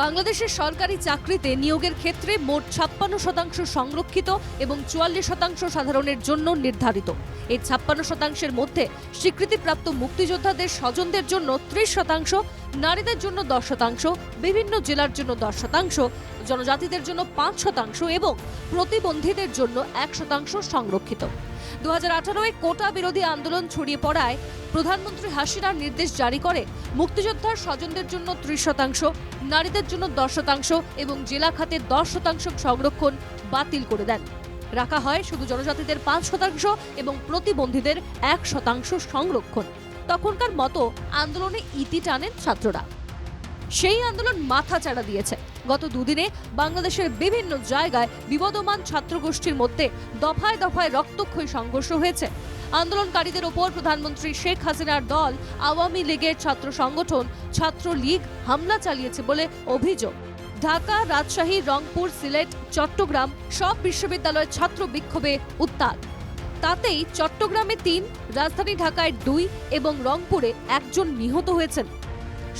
বাংলাদেশের সরকারি চাকরিতে নিয়োগের ক্ষেত্রে মোট ছাপ্পান্ন শতাংশ সংরক্ষিত এবং চুয়াল্লিশ শতাংশ সাধারণের জন্য নির্ধারিত। এই ছাপ্পান্ন শতাংশের মধ্যে স্বীকৃতিপ্রাপ্ত মুক্তিযোদ্ধাদের স্বজনদের জন্য ত্রিশ শতাংশ, নারীদের জন্য দশ শতাংশ, বিভিন্ন জেলার জন্য দশ শতাংশ, জনজাতিদের জন্য পাঁচ শতাংশ এবং প্রতিবন্ধীদের জন্য এক শতাংশ সংরক্ষিত। দু আঠারোয় কোটা বিরোধী আন্দোলন ছড়িয়ে পড়ায় প্রধানমন্ত্রী হাসিনার নির্দেশ জারি করে মুক্তিযোদ্ধার স্বজনদের জন্য ত্রিশ শতাংশ, নারীদের জন্য দশ শতাংশ এবং জেলা খাতে দশ শতাংশ সংরক্ষণ বাতিল করে দেন। রাখা হয় শুধু জনজাতিদের পাঁচ শতাংশ এবং প্রতিবন্ধীদের এক শতাংশ সংরক্ষণ। তখনকার মতো আন্দোলনে ইতি টানেন ছাত্ররা। সেই আন্দোলন মাথা চাড়া দিয়েছে। গত দুদিনে বাংলাদেশের বিভিন্ন জায়গায় বিবদমান ছাত্রগোষ্ঠীর মধ্যে দফায় দফায় রক্তক্ষয়ী সংঘর্ষ হয়েছে। আন্দোলনকারীদের ওপর প্রধানমন্ত্রী শেখ হাসিনার দল আওয়ামী লীগের ছাত্র সংগঠন ছাত্র লীগ হামলা চালিয়েছে বলে অভিযোগ। ঢাকা, রাজশাহী, রংপুর, সিলেট, চট্টগ্রাম সব বিশ্ববিদ্যালয়ের ছাত্র বিক্ষোভে উত্তাল। তাতেই চট্টগ্রামে তিন, রাজধানী ঢাকায় দুই এবং রংপুরে একজন নিহত হয়েছেন।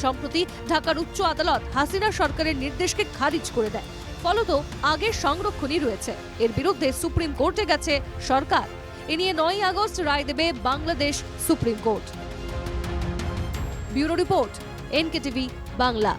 সম্প্রতি ঢাকার উচ্চ আদালত হাসিনা সরকারের নির্দেশকে খারিজ করে দেয়। ফলত আগের সংরক্ষণই রয়েছে। এর বিরুদ্ধে সুপ্রিম কোর্টে গেছে সরকার। এ নিয়ে নয় আগস্ট রায় দেবে Bangladesh supreme court. Bureau report, NKTV Bangla.